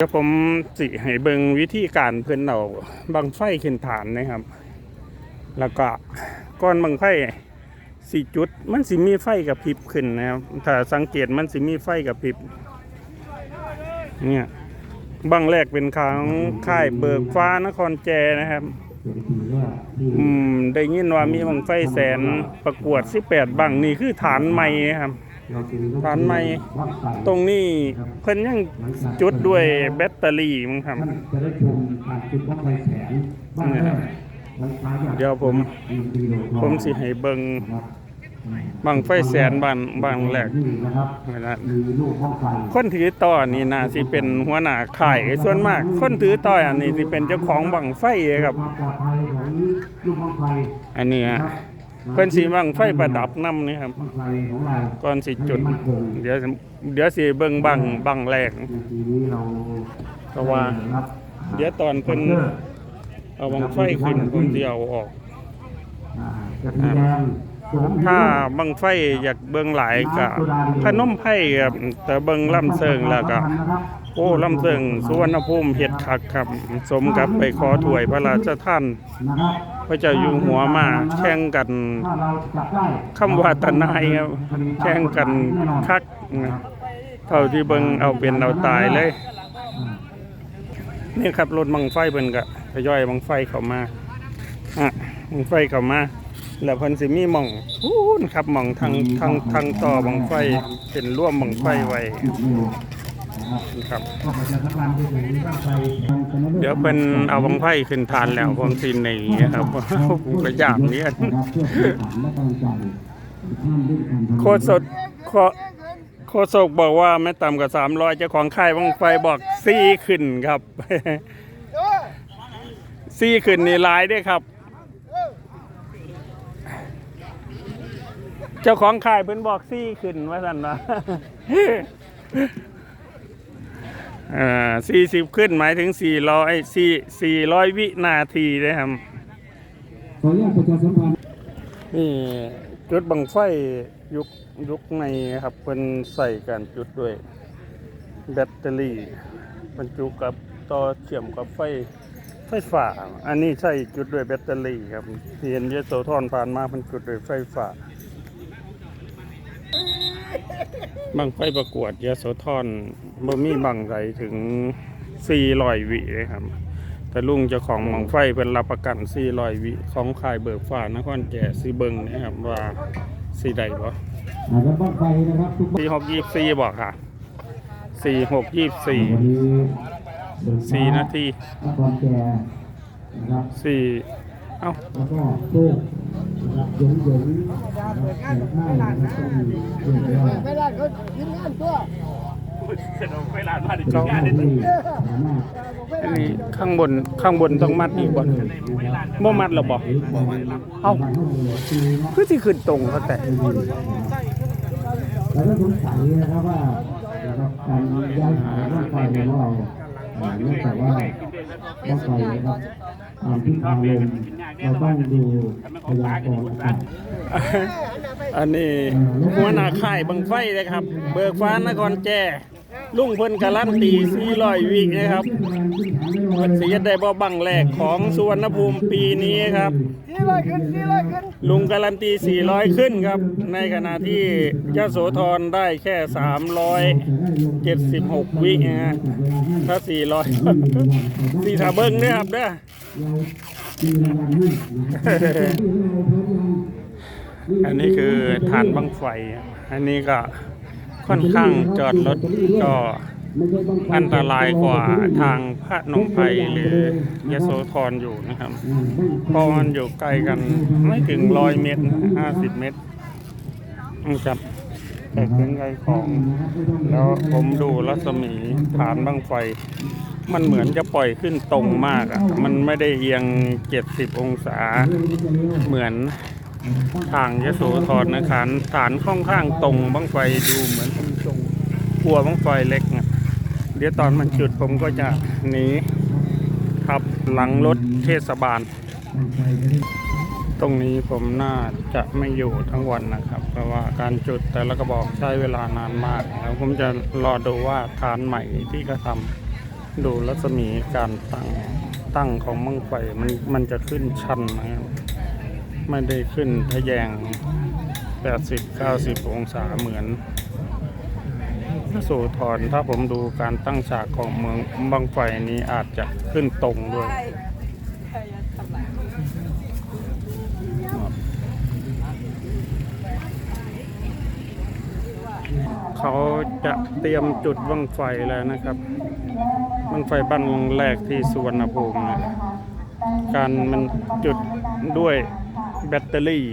เดี๋ยวผมสิให้เบิงวิธีการเพิ่นเอาบังไฟขึ้นฐานนะครับ แล้วก็ก้อนบังไฟสี่จุด มันสิมีไฟกับพริบขึ้นนะครับถ้าสังเกตมันสิมีไฟกับพริบเนี่ยบังแรกเป็นของค่ายเบิกฟ้านครแจนะครับ อืมได้ยินว่ามีบังไฟแสนประกวด18บังนี่คือฐานใหม่ครับ ฐานใหม่ตรงนี้เพิ่นยังจุดด้วยแบตเตอรี่มั้งครับท่านจะได้ชมการจุดบ้างไฟแสนบ้างแรกหลังคาอย่างเดี๋ยวผมดีโลทองผมสิให้เบิ่งครับบังไฟแสนบานบางแรกนี่นะครับเวลามีลูกบ้างไฟคนถือต่อนี่น่าสิเป็นหัวหน้าค่ายส่วนมาก คนถือต่ออันนี้สิเป็นเจ้าของบังไฟครับความปลอดภัยของลูกบ้างไฟอันนี้ฮะ เพิ่นสิบังไฟประดับนำนี่ครับบ้างไฟของเราก่อนสิจุดให้มั่นคงเดี๋ยวเดี๋ยวสิเบิ่งบังบังแรกในปีนี้เราก็ว่ารับเดี๋ยวตอนเพิ่นเอาบังไฟขึ้นผมสิเอาออก ถ้าบังไฟอยากเบิ่งหลายก็พนมไผ่ครับแต่เบิ่งลำเสิงแล้วก็โอ้ลำเสิงสุวรรณภูมิเฮ็ดคักครับ สมกับไปขอถวยพระราชท่าน พระเจ้าอยู่หัวมาแข่งกันถ้าเราจับได้คำว่าตะนายครับแข่งกันคักเท่าที่เบิงเอาเป็นเอาตายเลย นี่ครับรถบังไฟเพิ่นก็ทยอยบังไฟเข้ามาอะบังไฟเข้ามา แล้วเพิ่นสิมีหม่องพูนครับหม่องทางทางทางต่อบังไฟเป็นร่วมบังไฟไว้ครับ เดี๋ยวเป็นเอาบังไฟขึ้นทานแล้วผมสิหนีครับผมก็ยามเนี้ยนะครับเพื่อเป็นฐานและกำลังใจท่านด้วยโคสดโคโคศกบอกว่าไม่ต่ำกว่าสามร้อยเจ้าของค่ายบังไฟบอกซี่ขึ้นครับซี่ขึ้นนี่ลายด้วยครับ เจ้าของค่ายเพิ่นบอกซี่ขึ้นว่าสันนะอ่าสี่สิบขึ้นหมายถึงสี่ร้อยสี่สี่ร้อยวินาทีนะครับขออนุญาตประชาสัมพันธ์นี่จุดบังไฟยุคยุคในครับเป็นใส่การจุดด้วย แบตเตอรี่บรรจุกับต่อเชื่อมกับไฟไฟฟ้า อันนี้ใช้จุดด้วยแบตเตอรี่ครับที่เห็นเยโสธรผ่านมาเป็นจุดด้วยไฟฟ้า บังไฟประกวดยโสธรบ่มีบังใดถึง400วิเลยครับ แต่ลุงเจ้าของบังไฟเป็นรับประกัน400วิของขายเบิกฟ้านครแก่สีเบิงนะครับว่าสีใดบ่อาจจะบ้างไฟนะครับทุกบ้านสี่หกยี่สี่บอกค่ะสี่หกยี่สี่วันนี้เดินสี่นาทีนครแก่นะครับสี่เอ้า แล้วก็โชค นะครับหยงหยงนะครับเปิดห้างนะครับต้องมีเรื่องเล่าไม่ได้เขาทิ้งงานตัวเวลามาดิเจ้าหน้าที่สามารถอันนี้ข้างบนข้างบนต้องมัดอีกบ่บ่มัดหรอบ่เอ้าการข้อมูลคือเนาะคือที่ขึ้นตรงเขาแต่เราก็สงสัยนะครับว่านะครับการย้ายหายร่างไฟของเราอ่าเนื่องจากว่าร่างไฟนะครับตามทิศทางลม เราต้องดูพยากรณ์อากาศอันนี้หัวหน้าค่ายบังไฟเลยครับ เบิกฟ้านครแก่ลุงเพิ่นการันตี400วิกนะครับเพิ่นสิเฮ็ดได้บ่บังแรกของสุวรรณภูมิปีนี้ครับสี่ร้อยขึ้นสี่ร้อยขึ้นลุงการันตี 400 ขึ้นครับ ในขณะที่ยโสธรได้แค่ 376 วินะฮะถ้า 400 สี่ถาเบิ้งเนี่ยครับเด้อ อันนี้คือฐานบังไฟ อันนี้ก็ค่อนข้างจอดรถก็อันตรายกว่าทางพระนมไพหรือยโสธรอยู่นะครับเพราะมันอยู่ใกล้กันไม่ถึงร้อยเมตรห้าสิบเมตรนะครับแต่เป็นไงของ แล้วผมดูรัศมีฐานบังไฟ มันเหมือนจะปล่อยขึ้นตรงมากอะ มันไม่ได้เอียง 70 องศา เหมือนทางยโสธรนะครับฐานค่อนข้างตรงบังไฟดูเหมือนเป็นตรงกลัวบังไฟเล็กนะเดี๋ยวตอนมันจุดผมก็จะหนีขับหลังรถเทศบาล ตรงนี้ผมน่าจะไม่อยู่ทั้งวันนะครับ เพราะว่าการจุดแต่ละกระบอกใช้เวลานานมาก แล้วผมจะรอดูว่าฐานใหม่ที่เขาท ดูรัศมีการตั้งตั้งของมังไฟมันมันจะขึ้นชันนะครับไม่ได้ขึ้นทะแยง 80 90 องศาเหมือนโสธรถ้าผมดูการตั้งฉากของเมืองบังไฟนี้อาจจะขึ้นตรงด้วยเขาจะเตรียมจุดบังไฟแล้วนะครับ บังไฟบ้านแรกที่สุวรรณภูมินะการมันจุดด้วยแบตเตอรี่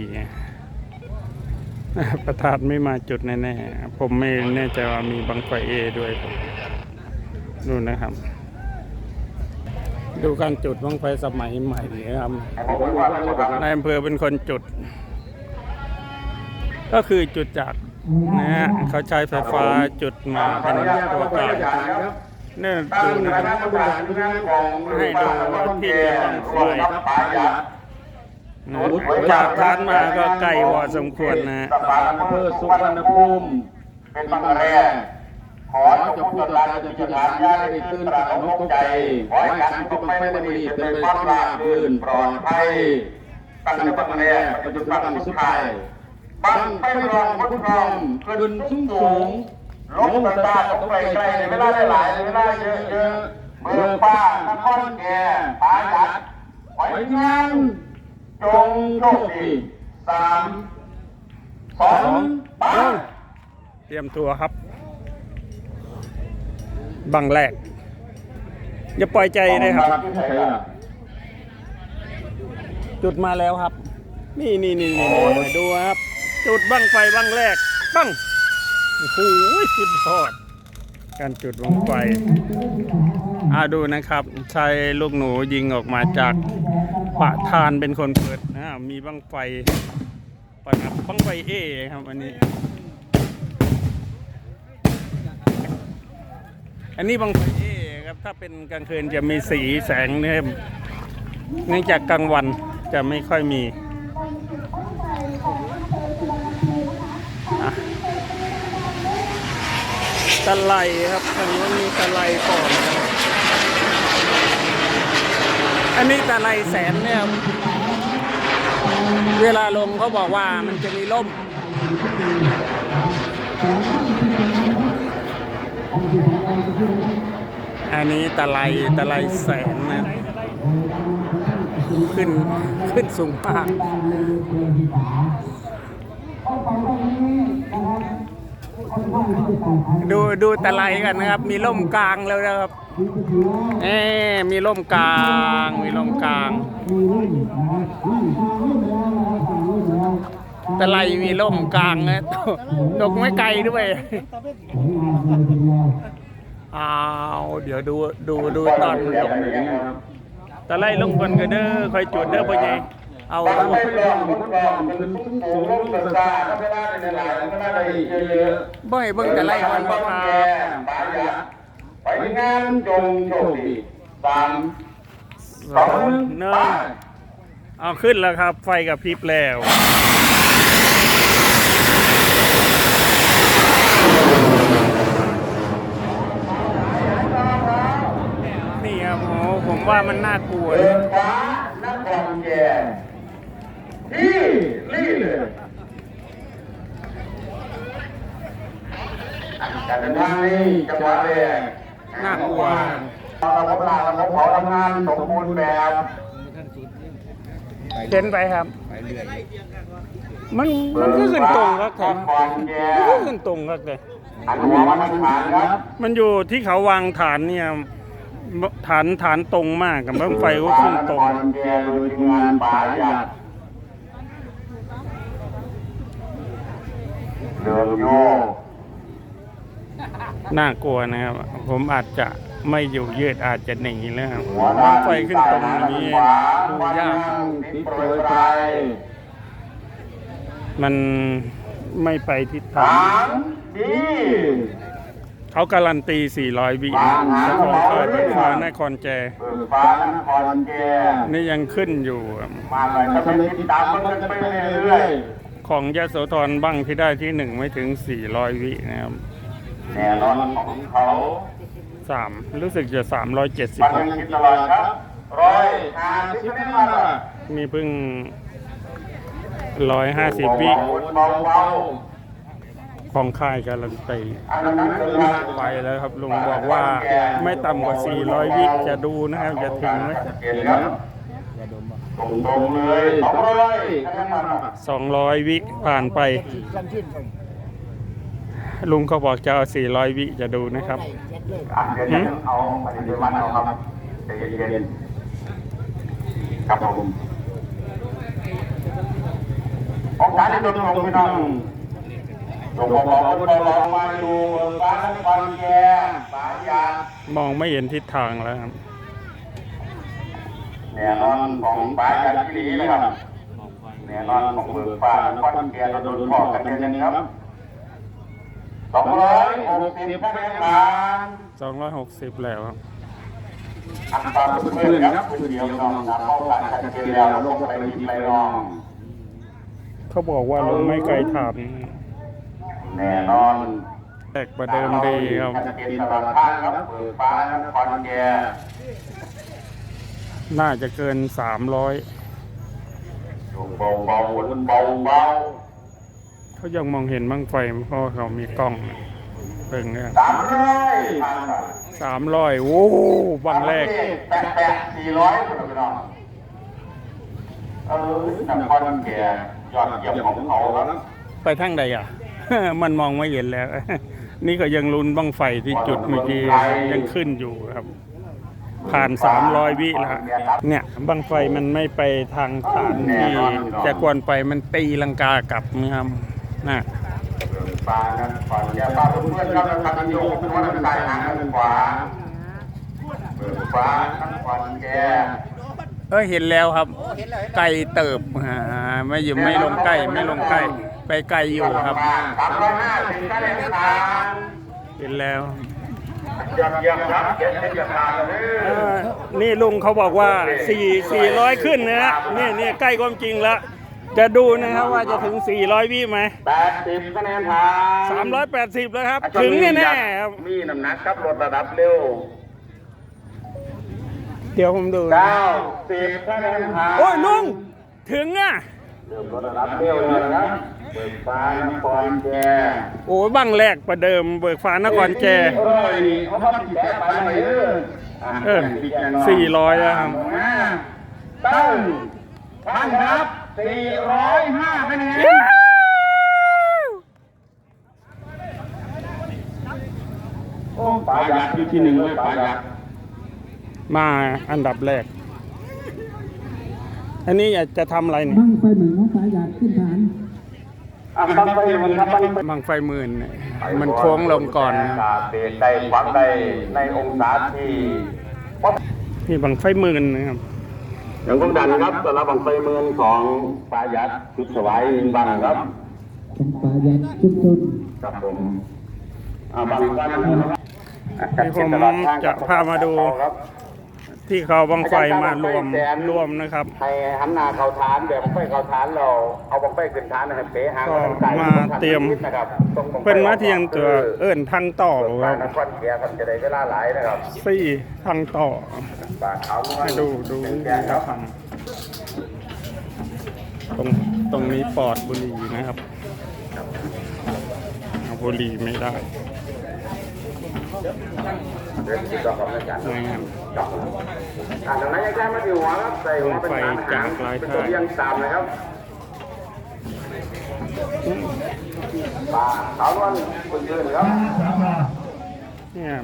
ประธานไม่มาจุดแน่ๆ ผมไม่แน่ใจว่ามีบังไฟเอด้วยนู่นะครับ ดูการจุดบังไฟสมัยใหม่นะครับนายอำเภอเป็นคนจุด ก็คือจุดจากนะฮะเขาใช้ไฟฟ้าจุดมาเป็นตัวกลาง เนี่ยดูนะครับให้ดูที่จุดบังไฟนะจากทานมาก็ไกลพอสมควรนะฮะอำเภอสุวรรณภูมิเป็นบังแรกขอจะพูดต่อการจะพิจารณาได้ตื่นตระหนกตกใจขอให้การที่บังไฟในวันนี้เป็นไปความราบรื่นปลอดภัยตั้งแต่บังแรกไปจนถึงบังสุดท้ายบังไฟรองพุทธรองขึ้นสูงสูง ลงตาตาตกไกลไกลในเวลาหลายๆในเวลาเยอะเยอะเมืองป้านครแก่ปายัดไว้งานจงโชคดีสามสองไปเตรียมตัวครับ บังแรก อย่าปล่อยใจนะครับ จุดมาแล้วครับ นี่นี่นี่นี่นี่ดูครับ จุดบังไฟบังแรกบัง โอ้โหสุดยอด การจุดบังไฟอ่าดูนะครับชายลูกหนูยิงออกมาจากปะทานเป็นคนเปิดนะมีบังไฟปะครับบังไฟเอครับอันนี้ อันนี้บังไฟเอครับถ้าเป็นกลางคืนจะมีสีแสงเนี่ยเนื่องจากกลางวันจะไม่ค่อยมีอะ ตะไลครับทางนี้นมีตะไลก่อนอันนี้ตะไลแสนเนี่ยเวลาลงเขาบอกว่ามันจะมีล่มอันนี้ตะไลตะไลแสนนะขึ้นขึ้นสูงมาก ดูดูตะไลกันนะครับ มีร่มกลางแล้วนะครับเอ๊มีร่มกลาง มีร่มกลางตะไลมีร่มกลางนะตกตกไม่ไกลด้วยอ้าวเดี๋ยวดูดูดูตอนจบตะไลลงคนก็เด้อคอยจุดเด้อพ่อใหญ่ เอาบังไฟรองพุทธรองขึ้นสูงสูงลงตาตาเวลาในหลายเวลาใดเยอะบ่ให้เบิ่งตะไลมันบ่ครับปายัดไปงานจงโชคดีสามสองหนึ่งเอาขึ้นแล้วครับ ไฟกับพริบแล้วนี่ครับโอ้ผมว่ามันน่ากลัวเปิ นะดฟ้านครแก่ที่ลี่เลยการเดินทางนี้จังหวะแรกน่ากลัวระบบรางระบบเผาทำงานสมบูรณ์แบบเห็นไปครับ มันมันก็ขึ้นตรงครับครับนครแก่มันก็ขึ้นตรงครับเลยมันอยู่ที่เขาวางฐานเนี่ยฐานฐานตรงมากกับบ้งไฟก็ขึ้นตรง นครแก่โดยทีม งานป่าหยัดเดินโยกน่ากลัวนะครับ ผมอาจจะไม่อยู่ยืดอาจจะหนีแล้วครับหัวหน้าไฟขึ้นตรงอย่างนี้ดูยากติดโปรยปลายมันไม่ไปทิศทาสางมดีเขาการันตี 400 วินะเจ้าของเปิดไฟฟ้านครแจเปิดฟ้านครแก่นี่ยังขึ้นอยู่ครับมาเลยถ้าเป็นติดตามมันกันไปเรื่อย ของยโสธรบ้างที่ได้ที่หนึ่งไม่ถึง 400 วินะครับๆแน่นอนของเขาสามรู้สึกจะสามร้อยเจ็ดสิบมันยังคิดตลอดครับร้อยห้าสิบคะแนนมาละมีเพิ่งร้อยห้าสิบวิเบาเบาของค่ายการันตีๆอันนั้นคือว่าไปแล้วครับลุงบอกว่าไม่ต่ำกว่า 400 วิจะดูนะครับจะถึงไหมเกณฑ์ครับ ตรงๆเลยสองร้อยคะแนนมาละ200วิผ่านไป ลุงเขาบอกจะเอา400วิจะดูนะครับอะเดี๋ยวจะเอาปฏิบัติเอาครับใจเย็นๆครับผมองค์การที่ตรงๆพี่น้องหลวงพ่อบอกว่าเราลองมาดูฟ้าควันแก่ฟ้ายามองไม่เห็นทิศทางแล้วครับ แน่นอนของฟ้าจากที่นี้นะครับแน่นอนของเบิกฟ้าควันแก่เราโดนพอกันยังไงครับสองร้อยหกสิบคะแนนผ่าน260แล้วครับอัตราเพื่อนครับเพื่อนเดียวน้องตามเข้ากันชัดเจนแล้วลงไปที่ไปรองเขาบอกว่าลุงไม่ไกลถามแน่นอนแตกประเดิมดีครับชัดเจนตลอดทางครับเบิกฟ้านครแก่ น่าจะเกิน300เบาเบาเบาเบาเขายังมองเห็นบ้างไฟเพราะเขามีกล้องเบิ่งเนี่ยสามร้อยสามร้อยโอ้โหบังแรกแปดแปดสี่ร้อยคุณพี่น้องเออนครแก่ยอดเยี่ยมของเขาครับไปทางใดอะ มันมองไม่เห็นแล้ว นี่ก็ยังลุ้นบังไฟที่จุดเมื่อกี้ยังขึ้นอยู่ครับ ผ่านสามร้อยวิแล้วฮะเนี่ยบังไฟมันไม่ไปทางฐานที่จะควรไปมันตีลังกากลับนะครับน่ะปลานั้นก่อนแก่ปลาเพื่อนๆครับทางโยกเป็นวันใส่หางทางขวาเบิกฟ้าทางขวาแก่เออเห็นแล้วครับ ไกลเติบอ่าไม่อยู่ไม่ลงใกล้ไม่ลงใกล้ ไปไกลอยู่ครับสามร้อยห้าสิบคะแนนผ่านเห็นแล้ว ยอดเยี่ยมครับเจ็ดสิบผ่านเลยเออนี่ลุงเขาบอกว่า 4 400 ขึ้นนะฮะนี่นี่ใกล้ความจริงแล้วจะดูนะครับว่าจะถึง 400 วิไหม แปดสิบคะแนนผ่าน380 แล้วครับ ถึงแน่ๆครับ มีน้ำหนักครับลดระดับเร็วเดี๋ยวผมดูนะเก้าสิบคะแนนผ่านโอ้ยลุง ถึงอะ เริ่มลดระดับเร็วเลยนะครับ เบิกฟ้านครแก่โอ้ยบังแรกประเดิมเบิกฟ้านครแจเอ้ยนี่เขาทำกี่แสนไปเลยเด้อเออ400แล้วครับตั้งท่านครับสี่ร้อยห้าคะแนนโอ้ปลายักษ์อยู่ที่หนึ่งเลยปลายักษ์มาอันดับแรก อันนี้อยากจะทำอะไรเนี่ยบังไฟเหมือนน้องปลาอยากขึ้นฐานอะบังไฟ มันครับบังไฟบังไฟหมื่นเนี่ยมันโค้งลงก่อนนะเบรกได้ขวางได้ในองศาที่นี่บังไฟหมื่นนะครับอย่างของดันครับสำหรับบังไฟเมืองของปลายักษ์ชุดสวายบังครับของปลาอยากชุมชนครับผมอ่าบังไฟนะครับที่ผมจะพามาดู ที่เขาบังไฟมารวมรวมนะครับให้หันหน้าเข้าฐานแบบบังไฟเข้าฐานเราเอาบังไฟขึ้นฐานนะครับเป๋หางก็มาเตรียมนะครับตรงบั้งไฟเป็นมาเทียงตัวเอิ้นทางต่อคปารั Vâng. บนครแก่ครับจะได้เวลาหลายนะครับสี่ทางต่อปลาขาวน้อยให้ดูดูวิแดธีงๆครับทำตรงตรงนี้ปลอดบุหรี่นะครับเอาบุหรี่ไม่ได้ เดี๋ยวติดต่อกับอาจารย์นะครับอ่าดังนั้นยังแค่มาที่หัวครับใส่หัวเป็นฐานไฟจากปลายเป็นทางตัวเรียงตามนะครับปลาขาวน้อยคุณยืนครับเนี่ย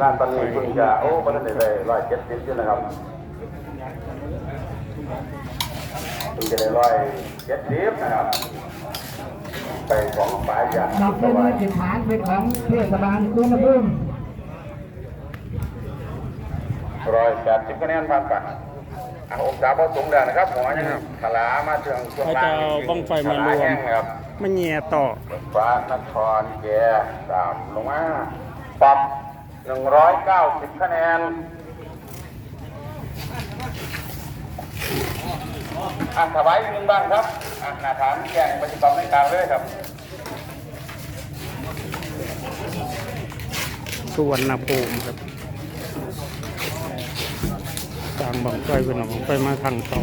ร้านตอนนี้เพิ่งจะโอ้ประเด็นเลยร้อยเจ็ดสิบอยู่นะครับเพิ่งจะได้ร้อยเจ็ดสิบนะครับ ไปของปลายอย่างหลับสเป็นบายจิตฐานเป็นของเทศบาลกรุงเทพร้อยแปดสิบคะแนนผ่านไปอะองศาพอสูงแล้วนะครับหัวยังขลามาถึงช่วงเขาล่าจะงเอาบังไฟมารวมแห้งครับไม่เงียต่อ ฟ้านครแก่สามลงมาปรับหนึ่งร้อยเก้าสิบคะแนน อะถวายหนึ่งบ้างครับอะหน้าฐานแจ้งปฏิบัติในกลางเลยครับสุวรรณภูมิครับทางบังไฟเป็นบังไฟมาทางต่อ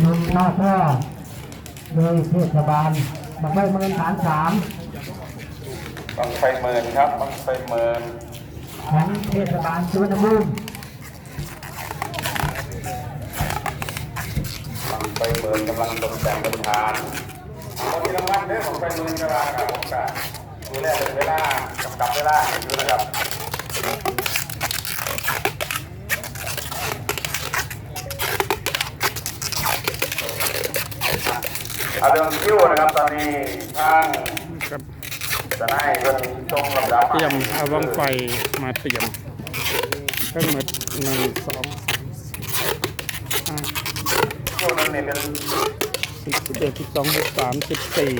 หนึ่งท่าแท้โดยเทศบาลบางไฟเมืองฐานสามบังไฟเมินครับบังไฟเมินของเทศบาลสุวรรณภูมิ ไฟเมินกำลังตกแต่งบนฐานเอาที่รางวัลเด้อบังไฟเมินกระลาครับผมกะดูแลเป็นเวลากำกับเวลาอยู่นะครับเอาเรื่องคิวนะครับตอนนี้ทางครับจะได้เงินตรงลำดับเตรียมเอาบังไฟมาเตรียมทั้งหมดหนึ่งสองสา คิวนั้นเนี่ยเป็นสี่สิบเอ็ดสิบสองสิบสามสิบสี่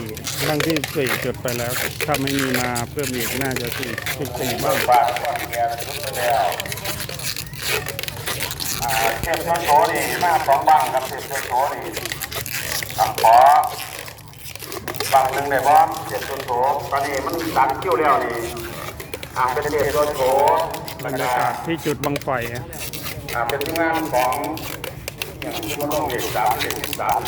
ครั้งที่สี่จดไปแล้ว ถ้าไม่มีมาเพิ่มอีกน่าจะสี่สิบสี่บ้างฝากก่อนเมียทุกไปแล้วอ่าเทพต้นโถนี่หน้าสองบังครับเทพต้นโถนี่อะขอบังหนึ่งได้บ่เทพต้นโถตอนนี้มันดันคิวแล้วนี่อ่าเป็นเทพต้นโถบรรยากาศที่จุดบังไฟอ่าเป็นที่งานของ อย่าง